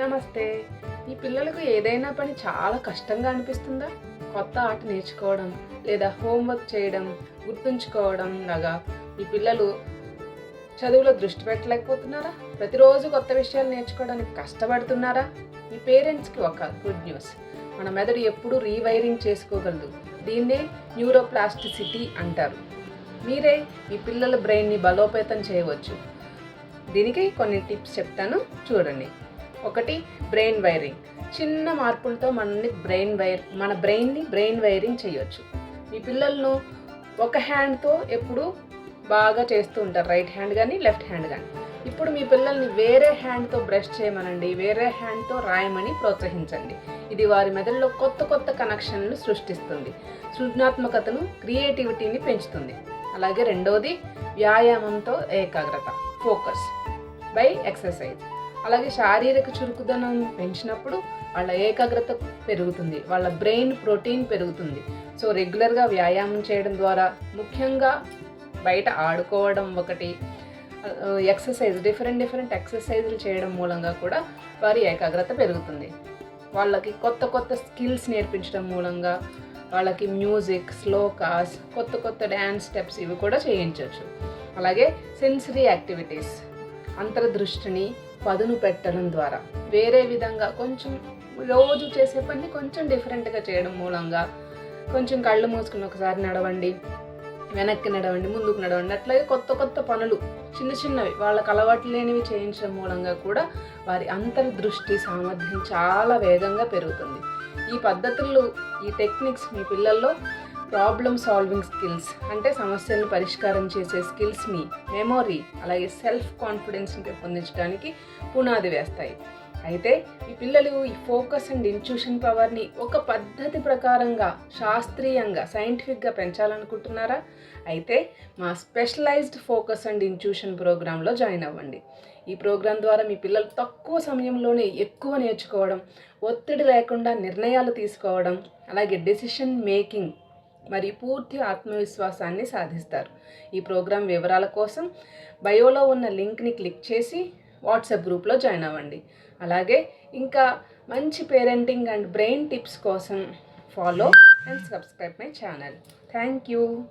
నమస్తే. ఈ పిల్లలకు ఏదైనా పని చాలా కష్టంగా అనిపిస్తుందా? కొత్త ఆట నేర్చుకోవడం లేదా హోంవర్క్ చేయడం గుర్తుంచుకోవడం లాగా ఈ పిల్లలు చదువులో దృష్టి పెట్టలేకపోతున్నారా? ప్రతిరోజు కొత్త విషయాలు నేర్చుకోవడానికి కష్టపడుతున్నారా? ఈ పేరెంట్స్కి ఒక గుడ్ న్యూస్. మన మెదడు ఎప్పుడూ రీవైరింగ్ చేసుకోగలదు. దీన్నే న్యూరోప్లాస్టిసిటీ అంటారు. మీరే మీ పిల్లల బ్రెయిన్ని బలోపేతం చేయవచ్చు. దీనికి కొన్ని టిప్స్ చెప్తాను. చూడండి. ఒకటి బ్రెయిన్ వైరింగ్ చిన్న మార్పులతో మనల్ని బ్రెయిన్ వైర్ మన బ్రెయిన్ని బ్రెయిన్ వైరింగ్ చేయొచ్చు. మీ పిల్లలను ఒక హ్యాండ్తో ఎప్పుడు బాగా చేస్తూ ఉంటారు. రైట్ హ్యాండ్ కానీ లెఫ్ట్ హ్యాండ్ కానీ ఇప్పుడు మీ పిల్లల్ని వేరే హ్యాండ్తో బ్రష్ చేయమనండి. వేరే హ్యాండ్తో రాయమని ప్రోత్సహించండి. ఇది వారి మెదడులో కొత్త కొత్త కనెక్షన్లు సృష్టిస్తుంది. సృజనాత్మకతను క్రియేటివిటీని పెంచుతుంది. అలాగే రెండవది వ్యాయామంతో ఏకాగ్రత. ఫోకస్ బై ఎక్సర్సైజ్ అలాగే శారీరక చురుకుదనం పెంచినప్పుడు వాళ్ళ ఏకాగ్రత పెరుగుతుంది వాళ్ళ బ్రెయిన్ ప్రోటీన్ పెరుగుతుంది. సో రెగ్యులర్గా వ్యాయామం చేయడం ద్వారా ముఖ్యంగా బయట ఆడుకోవడం ఒకటి ఎక్సర్సైజ్ డిఫరెంట్ డిఫరెంట్ ఎక్సర్సైజులు చేయడం మూలంగా కూడా వారి ఏకాగ్రత పెరుగుతుంది. వాళ్ళకి కొత్త కొత్త స్కిల్స్ నేర్పించడం మూలంగా వాళ్ళకి మ్యూజిక్ స్లోకాస్ కొత్త కొత్త డ్యాన్స్ స్టెప్స్ ఇవి కూడా చేయించవచ్చు అలాగే సెన్సరీ యాక్టివిటీస్ అంతర్దృష్టిని పదును పెట్టడం ద్వారా. వేరే విధంగా కొంచెం రోజు చేసే పని కొంచెం డిఫరెంట్గా చేయడం మూలంగా కొంచెం కళ్ళు మూసుకుని ఒకసారి నడవండి వెనక్కి నడవండి ముందుకు నడవండి అట్లాగే కొత్త కొత్త పనులు చిన్న చిన్నవి వాళ్ళకి అలవాటు లేనివి చేయించడం మూలంగా కూడా వారి అంతర్దృష్టి సామర్థ్యం చాలా వేగంగా పెరుగుతుంది. ఈ పద్ధతులు ఈ టెక్నిక్స్ మీ పిల్లల్లో ప్రాబ్లమ్ సాల్వింగ్ స్కిల్స్ అంటే సమస్యలను పరిష్కారం చేసే స్కిల్స్ని మెమొరీ అలాగే సెల్ఫ్ కాన్ఫిడెన్స్ని పెంపొందించడానికి పునాది వేస్తాయి. అయితే ఈ పిల్లలు ఈ ఫోకస్ అండ్ ఇన్ట్యూషన్ పవర్ని ఒక పద్ధతి ప్రకారంగా శాస్త్రీయంగా సైంటిఫిక్గా పెంచాలనుకుంటున్నారా? అయితే మా స్పెషలైజ్డ్ ఫోకస్ అండ్ ఇన్ట్యూషన్ ప్రోగ్రాంలో జాయిన్ అవ్వండి. ఈ ప్రోగ్రాం ద్వారా మీ పిల్లలు తక్కువ సమయంలోనే ఎక్కువ నేర్చుకోవడం ఒత్తిడి లేకుండా నిర్ణయాలు తీసుకోవడం అలాగే డెసిషన్ మేకింగ్ మరియు పూర్తి ఆత్మవిశ్వాసాన్ని సాధిస్తారు. ఈ ప్రోగ్రాం వివరాల కోసం బయోలో ఉన్న లింక్ని క్లిక్ చేసి వాట్సాప్ గ్రూప్లో జాయిన్ అవ్వండి. అలాగే ఇంకా మంచి పేరెంటింగ్ అండ్ బ్రెయిన్ టిప్స్ కోసం follow and subscribe my channel. Thank you.